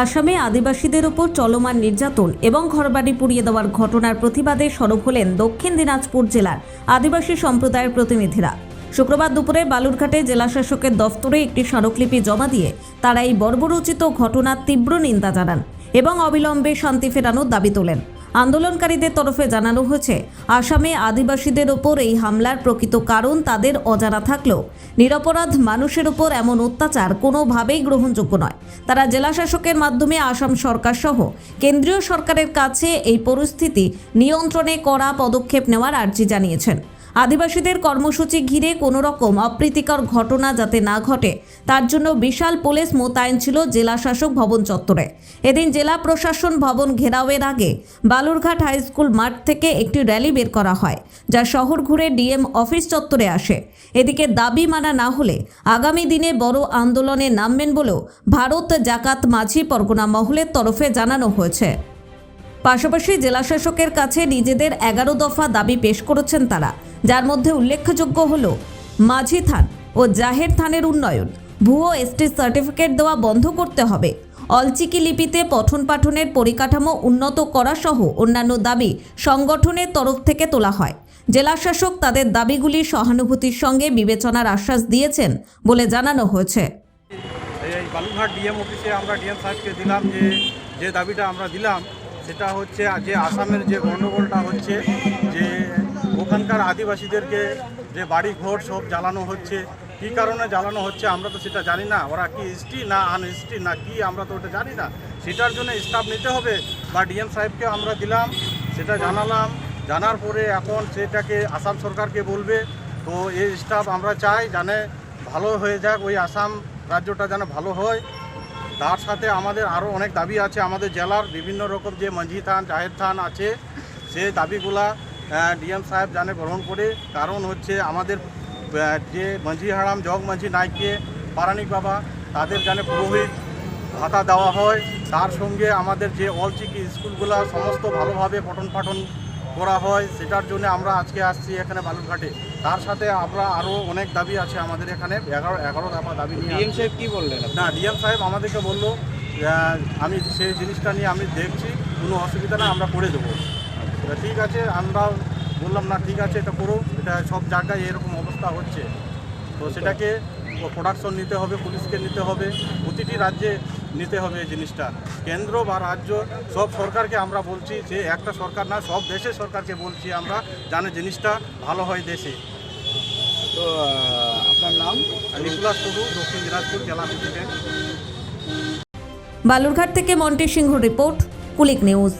আসামে আদিবাসীদের ওপর চলমান নির্যাতন এবং ঘরবাড়ি পুড়িয়ে দেওয়ার ঘটনার প্রতিবাদে সরব হলেন দক্ষিণ দিনাজপুর জেলার আদিবাসী সম্প্রদায়ের প্রতিনিধিরা। শুক্রবার দুপুরে বালুরঘাটে জেলাশাসকের দফতরে একটি স্মারকলিপি জমা দিয়ে তারা এই বর্বরোচিত ঘটনার তীব্র নিন্দা জানান এবং অবিলম্বে শান্তি ফেরানোর দাবি তোলেন। আন্দোলনকারীদের তরফে জানানো হয়েছে, আসামে আদিবাসীদের ওপর এই হামলার প্রকৃত কারণ তাদের অজানা থাকলেও নিরপরাধ মানুষের ওপর এমন অত্যাচার কোনোভাবেই গ্রহণযোগ্য নয়। তারা জেলাশাসকের মাধ্যমে আসাম সরকার সহ কেন্দ্রীয় সরকারের কাছে এই পরিস্থিতি নিয়ন্ত্রণে করা পদক্ষেপ নেওয়ার আর্জি জানিয়েছেন। আদিবাসীদের কর্মসূচি ঘিরে কোনো রকম অপ্রীতিকর ঘটনা যাতে না ঘটে, তার জন্য বিশাল পুলিশ মোতায়েন ছিল জেলা শাসক ভবন চত্বরে। এদিন জেলা প্রশাসন ভবন ঘেরাওয়ের আগে বালুরঘাট হাই স্কুল মাঠ থেকে একটি র্যালি বের করা হয়, যা শহর ঘুরে ডিএম অফিস চত্বরে আসে। এদিকে দাবি মানা না হলে আগামী দিনে বড় আন্দোলনে নামবেন বলেও ভারত জাকাত মাঝি পরগনা মহলের তরফে জানানো হয়েছে। পাশাপাশি জেলাশাসকের কাছে নিজেদের এগারো দফা দাবি পেশ করেছেন তারা, যার মধ্যে উল্লেখযোগ্য হল মাঝি থান ও জাহের থানের উন্নয়ন, ভুয়ো এসটি সার্টিফিকেট দেওয়া বন্ধ করতে হবে, অলচিকি লিপিতে পঠন পাঠনের পরিকাঠামো উন্নত করা সহ অন্যান্য দাবি সংগঠনের তরফ থেকে তোলা হয়। জেলাশাসক তাদের দাবিগুলি সহানুভূতির সঙ্গে বিবেচনার আশ্বাস দিয়েছেন বলে জানানো হয়েছে। এই বালুরঘাট ডিএম অফিসে আমরা ডিএম সাহেবকে দিলাম যে যে দাবিটা আমরা দিলাম সেটা হচ্ছে যে আসামের যে গণ্ডগোলটা হচ্ছে, যে ওখানকার আদিবাসীদেরকে যে বাড়ি ঘর সব জ্বালানো হচ্ছে, কী কারণে জ্বালানো হচ্ছে আমরা তো সেটা জানি না। ওরা কি হিস্ট্রি না আনএসটি না কি আমরা তো ওটা জানি না। সেটার জন্য স্টাফ নিতে হবে বা ডিএম সাহেবকে আমরা দিলাম, সেটা জানালাম। জানার পরে এখন সেটাকে আসাম সরকারকে বলবে, তো এই স্টাফ আমরা চাই জানে ভালো হয়ে যাক, ওই আসাম রাজ্যটা যেন ভালো হয়। তার সাথে আমাদের আরও অনেক দাবি আছে। আমাদের জেলার বিভিন্ন রকম যে মাঝি থান, জাহের থান আছে সেই দাবিগুলা ডিএম সাহেব জানে গ্রহণ করে। কারণ হচ্ছে আমাদের যে মাঝি হারাম, জগ মাঝি নাইকে, পারানিক বাবা, তাদের জানে পুরোহিত ভাতা দেওয়া হয়। তার সঙ্গে আমাদের যে অলচিকি স্কুলগুলা, সমস্ত ভালোভাবে পঠন পাঠন করা হয় সেটার জন্য আমরা আজকে আসছি এখানে বালুরঘাটে। তার সাথে আমরা আরও অনেক দাবি আছে আমাদের এখানে। এগারো এগারো দফা দাবি নিয়ে ডিএম সাহেব কি বললেন না ডিএম সাহেব আমাদেরকে বলল আমি সেই জিনিসটা নিয়ে আমি দেখছি কোনো অসুবিধা না আমরা করে দেবো। ঠিক আছে আমরা বললাম না ঠিক আছে এটা করো এটা সব জায়গায় এরকম অবস্থা হচ্ছে। তো সেটাকে প্রোডাকশন নিতে হবে পুলিশকে নিতে হবে। প্রতিটি রাজ্যে নিতে হবে এই জিনিসটা। কেন্দ্র বা রাজ্য সব সরকারকে আমরা বলছি যে একটা সরকার না সব দেশের সরকারকে বলছি আমরা জানে জিনিসটা ভালো হয় দেশে। তো আপনার নাম? নিকুলাস টুডু দক্ষিণ দিনাজপুর জেলা প্রেসিডেন্ট বালুরঘাট থেকে মন্টি সিংহ রিপোর্ট কুলিক নিউজ।